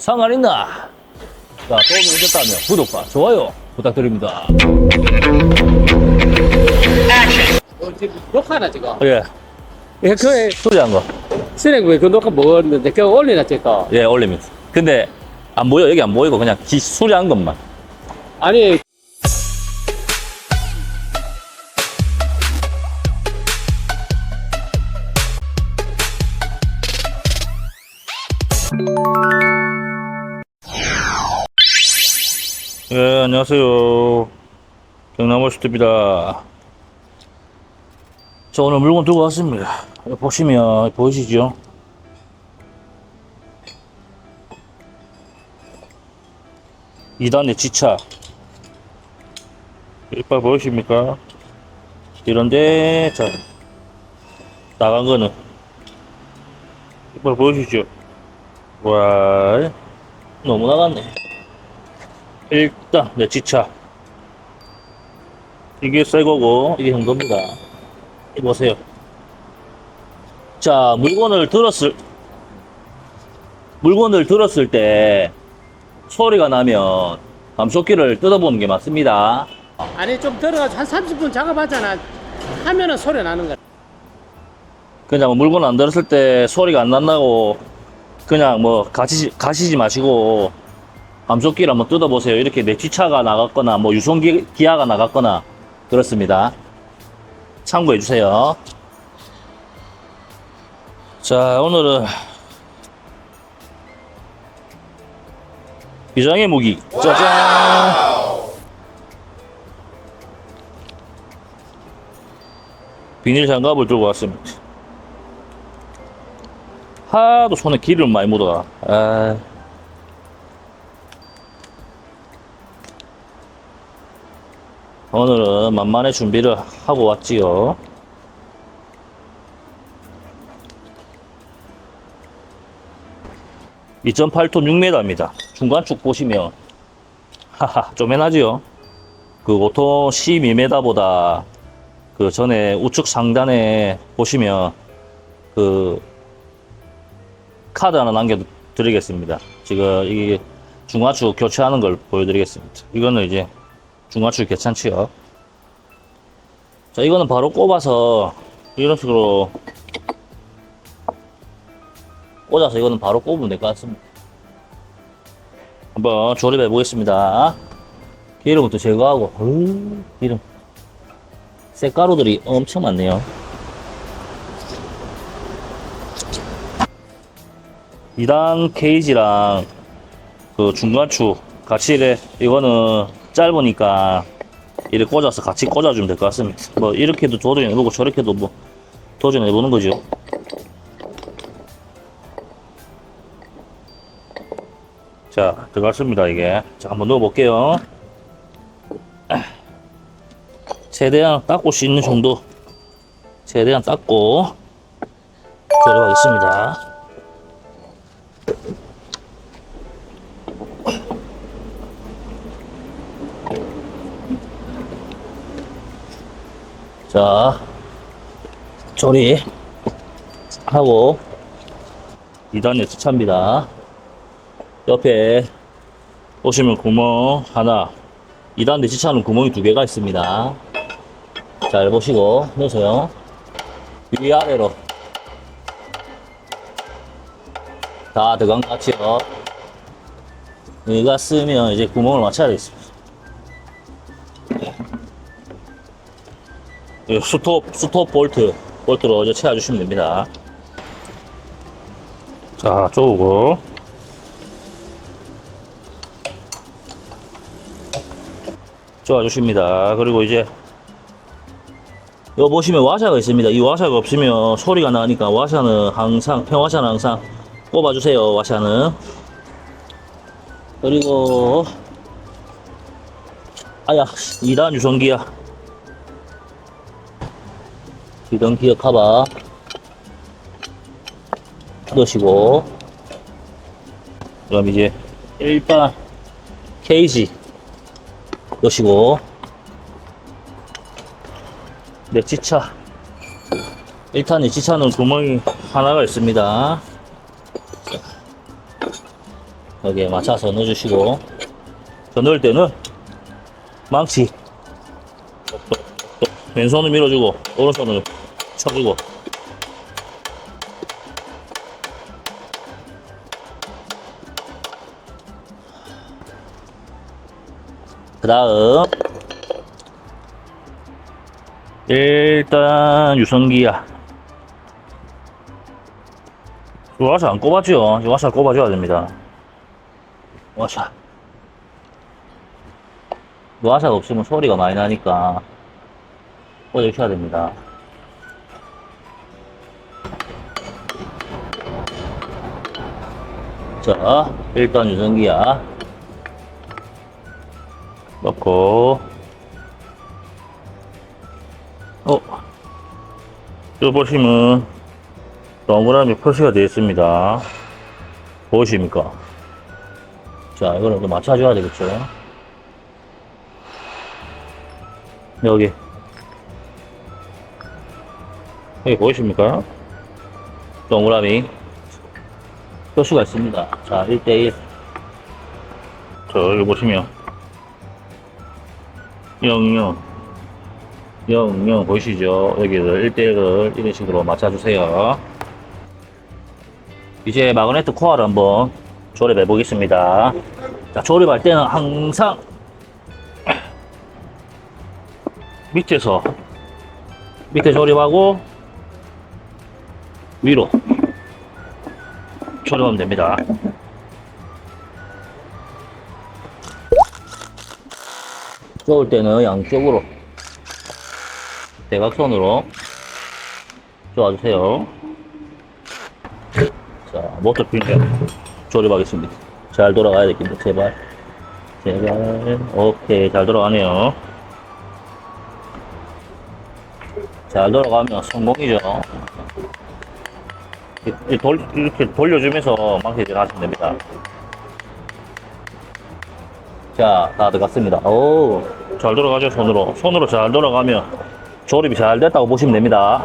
상관 있나? 자, 도움이 되셨다면 구독과 좋아요 부탁드립니다. 어, 지금 녹화나 지금. 예, 예, 그에 소리한 거. 쓰레기 그 녹화 먹었는데 그거 올려놨지 또. 예, 올립니다. 근데 안 보여, 여기 안 보이고 그냥 기, 소리한 것만. 아니 안녕하세요. 경남월스트입니다. 저 오늘 물건 들고 왔습니다. 보시면 보이시죠? 이단의 지차. 이빨 보이십니까? 이런데, 자, 나간 거는. 이빨 보이시죠? 와, 너무 나갔네. 일단 내 지차 이게 새 거고 이게 현금입니다 이 보세요 자 물건을 들었을 물건을 들었을 때 소리가 나면 감속기를 뜯어보는 게 맞습니다 아니 좀 들어가서 한 30분 작업하잖아. 하면은 소리 나는 거야. 그냥 물건 안 들었을 때 소리가 안 난다고 그냥 뭐 가시지, 가시지 마시고 감속기를 한번 뜯어보세요. 이렇게 내치차가 나갔거나 뭐 유성기 기아가 나갔거나 그렇습니다. 참고해 주세요. 자 오늘은 비장의 무기 짜잔 비닐 장갑을 들고 왔습니다. 하도 손에 기름을 많이 묻어가. 아. 오늘은 만만의 준비를 하고 왔지요. (2.8톤) (6m입니다) 중간축 보시면 하하 쪼매나지요 그 5톤 (12m보다) 그 전에 우측 상단에 보시면 그 카드 하나 남겨 드리겠습니다. 지금 이게 중화축 교체하는 걸 보여드리겠습니다. 이거는 이제 중화축 괜찮지요. 자, 이거는 바로 꼽아서 이런 식으로 꽂아서 이거는 바로 꼽으면 될 것 같습니다. 한번 조립해 보겠습니다. 기름부터 제거하고, 어우, 기름. 쇳가루들이 엄청 많네요. 2단 케이지랑 그 중간축 같이 이래 이거는 짧으니까 이렇게 꽂아서 같이 꽂아주면 될 것 같습니다. 뭐 이렇게도 도전해보고 저렇게도 뭐 도전해보는 거죠. 자 들어갔습니다 이게. 자 한번 넣어볼게요. 최대한 닦고 수 있는 정도 최대한 닦고 조립하겠습니다. 자, 조리 하고 2단의 수차입니다. 옆에 보시면 구멍 하나, 2단 내치차는 구멍이 두 개가 있습니다. 잘 보시고 넣으세요. 위아래로 다 들어간 것 같이요. 여기가 쓰면 이제 구멍을 맞춰야 되겠습니다. 스톱, 스톱 볼트, 볼트로 이제 채워주시면 됩니다. 자, 쪼고. 쪼아주십니다. 그리고 이제, 여기 보시면 와샤가 있습니다. 이 와샤가 없으면 소리가 나니까 와샤는 항상, 평화샤는 항상 꼽아주세요, 와샤는. 그리고, 아야, 2단 유성기야. 기던 기어 카바 넣으시고. 그럼 이제 일반 케이지 넣으시고. 네 지차. 일단 이 지차는 구멍이 하나가 있습니다. 여기에 맞춰서 넣어주시고. 저 넣을 때는 망치. 왼손을 밀어주고 오른손을 쳐주고. 그 다음. 일단 유성기야. 와샤 안 꼽았죠? 와샤 꼽아줘야 됩니다. 와샤. 와샤가 없으면 소리가 많이 나니까 꽂아주셔야 됩니다 자 일단 유성기야 넣고 어, 여기 보시면 동그라미 표시가 되어 있습니다. 보이십니까? 자, 이거는 좀 맞춰줘야 되겠죠? 여기. 여기 보이십니까? 동그라미 표시가 있습니다. 자, 1대1. 자, 여기 보시면 00 00 보이시죠? 여기를 1대1을 이런 식으로 맞춰주세요. 이제 마그네트 코어를 한번 조립해 보겠습니다. 자, 조립할 때는 항상 밑에서 밑에 조립하고 위로 조립하면 됩니다. 쪼을 때는 양쪽으로 대각선으로 쪼아주세요. 자, 모터 필터 조립하겠습니다. 잘 돌아가야 되겠습니다. 제발. 제발. 오케이. 잘 돌아가네요. 잘 돌아가면 성공이죠. 이- 이 돌, 이렇게 돌려주면서 망치질 하시면 됩니다. 자, 다 들어갔습니다. 오, 잘 돌아가죠, 손으로. 손으로 잘 돌아가면 조립이 잘 됐다고 보시면 됩니다.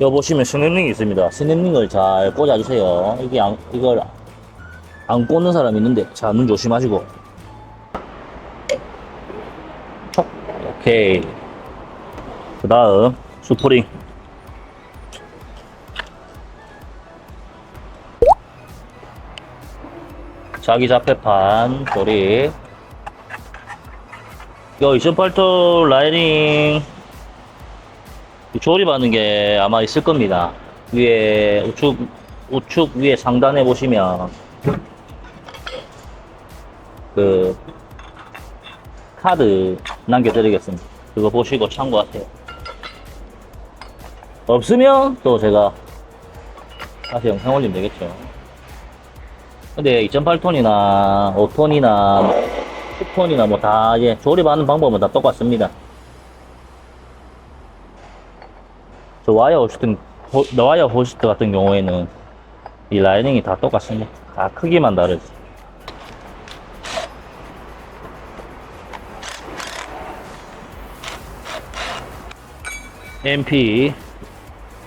여기 보시면 스냅링이 있습니다. 스냅링을 잘 꽂아주세요. 이게 안, 이걸 안 꽂는 사람이 있는데, 자, 눈 조심하시고. 톡. 오케이. 그 다음, 스프링. 자기 자폐판 조립. 이거 2008도 라이닝 조립하는 게 아마 있을 겁니다. 위에 우측 우측 위에 상단에 보시면 그 카드 남겨드리겠습니다. 그거 보시고 참고하세요. 없으면 또 제가 다시 영상 올리면 되겠죠. 근데 2.8톤이나 5톤이나 10톤이나 뭐다 이제 조립하는 방법은 다 똑같습니다. 저 와이어 호스트, 호, 와이어 호스트 같은 경우에는 이 라이닝이 다 똑같습니다. 다 크기만 다르지. MP.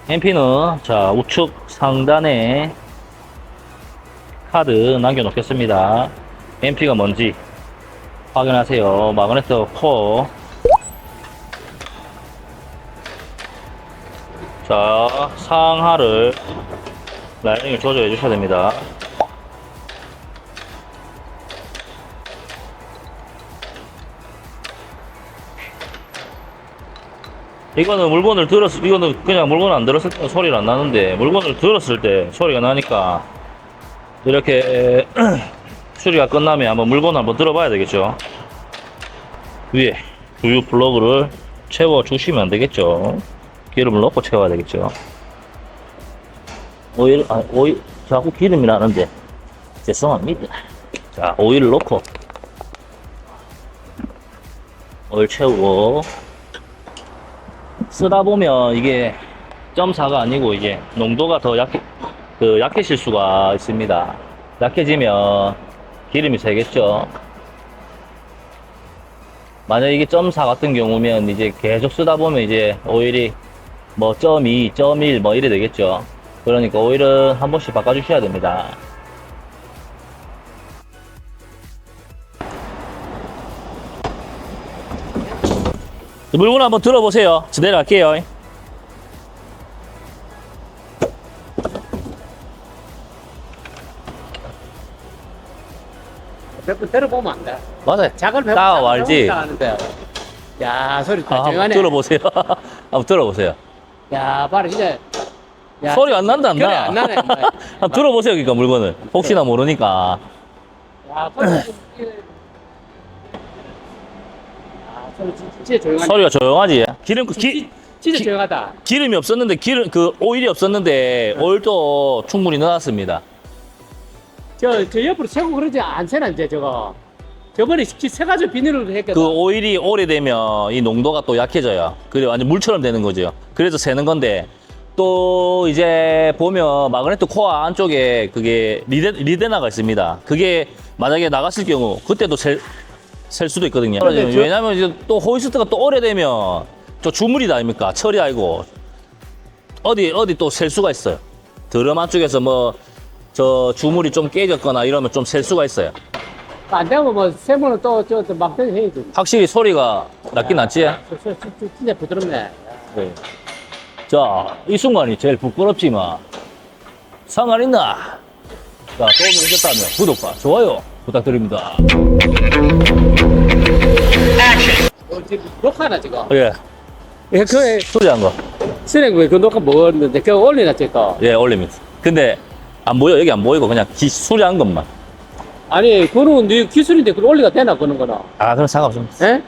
MP는 자, 우측 상단에 카드 남겨놓겠습니다. MP가 뭔지 확인하세요. 마그네트 코어. 자, 상하를 라이닝을 조절해 주셔야 됩니다. 이거는 물건을 들었, 이거는 그냥 물건 안 들었을 때 소리가 안 나는데, 물건을 들었을 때 소리가 나니까, 이렇게 수리가 끝나면 한번 물건 한번 들어봐야 되겠죠. 위에 우유 플러그를 채워 주시면 되겠죠. 기름을 넣고 채워야 되겠죠. 오일, 아, 오일, 자꾸 기름이 나는데, 죄송합니다. 자, 오일을 넣고, 오일 채우고, 쓰다 보면 이게 점사가 아니고 이게 농도가 더 약해, 그 약해질 수가 있습니다. 약해지면 기름이 새겠죠. 만약 이게 점사 같은 경우면 이제 계속 쓰다 보면 이제 오일이 뭐 점이, 점일 뭐 이래 되겠죠. 그러니까 오일은 한 번씩 바꿔주셔야 됩니다. 물건 한번 들어보세요. 제대로 할게요. 몇 번 들어보면 안 돼. 맞아요. 작을 배워. 따와 알지. 하는데. 야 소리 아, 한번 조용하네. 들어보세요. 한번 들어보세요. 야 봐라 진짜. 야, 소리가 안 난다, 안 그래, 나? 안 나네. 한번 들어보세요, 그러니까 물건을. 혹시나 모르니까. 야 소리. 소리 진짜, 진짜 조용하네. 소리가 조용하지. 기름, 기, 진- 진짜 기- 조용하다. 기름이 없었는데, 기름, 그, 오일이 없었는데, 오일도 충분히 넣어놨습니다. 저, 저 옆으로 세고 그러지 않잖아 이제 저거. 저번에 시- 세가지고 비닐을 했거든. 그 오일이 오래되면 이 농도가 또 약해져요. 그래 완전 물처럼 되는 거죠. 그래서 새는 건데 또 이제 보면 마그네트 코어 안쪽에 그게 리데, 리데나가 있습니다. 그게 만약에 나갔을 경우 그때도 셀, 셀 수도 있거든요. 근데 저- 왜냐면 이제 또 호이스트가 또 오래되면 저 주물이다 아닙니까? 철이 아니고 어디 어디 또 셀 수가 있어요. 드럼 안쪽에서 뭐 저 주물이 좀 깨졌거나 이러면 좀 셀 수가 있어요. 안 되면 뭐 세모는 또저 막대기 해야지. 확실히 소리가 낫긴 낫지. 저, 저, 저, 저, 진짜 부드럽네. 네. 자, 이 순간이 제일 부끄럽지만 상관 있나? 자, 도움이 되셨다면 구독과 좋아요 부탁드립니다. 어, 지금 녹화나 지금. 예, 예, 그 소리한 거. 쓰레기 그 녹화 먹었는데 그거 올리놨지 또. 예, 올립니다. 근데 안 보여, 여기 안 보이고 그냥 기, 소리한 것만. 아니 그거는 네 기술인데 그걸 올리가 되나 그런 거는. 아, 그럼 상관없습니다. 예?